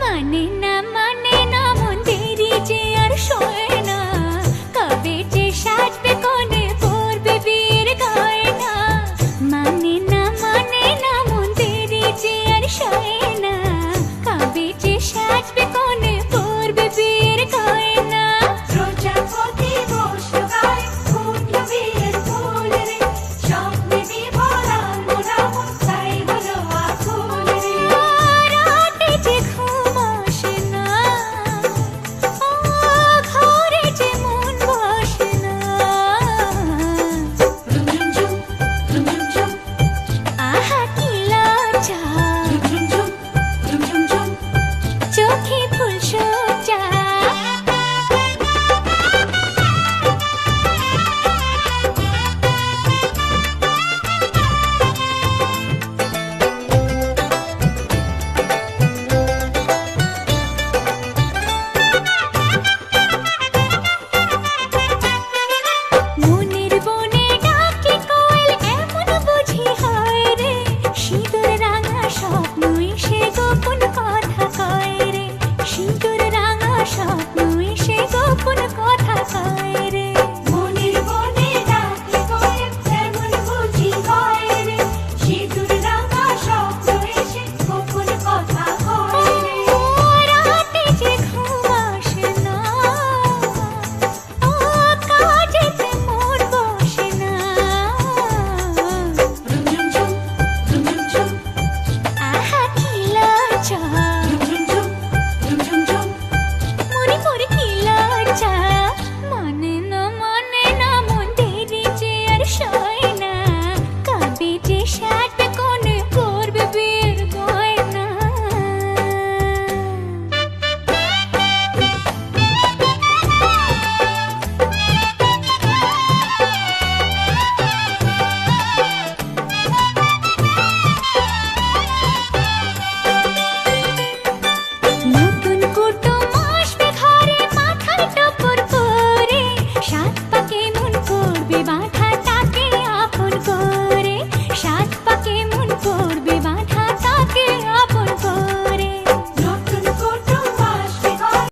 মানে না মানে না মন যে আর শোয়ে করবি বাট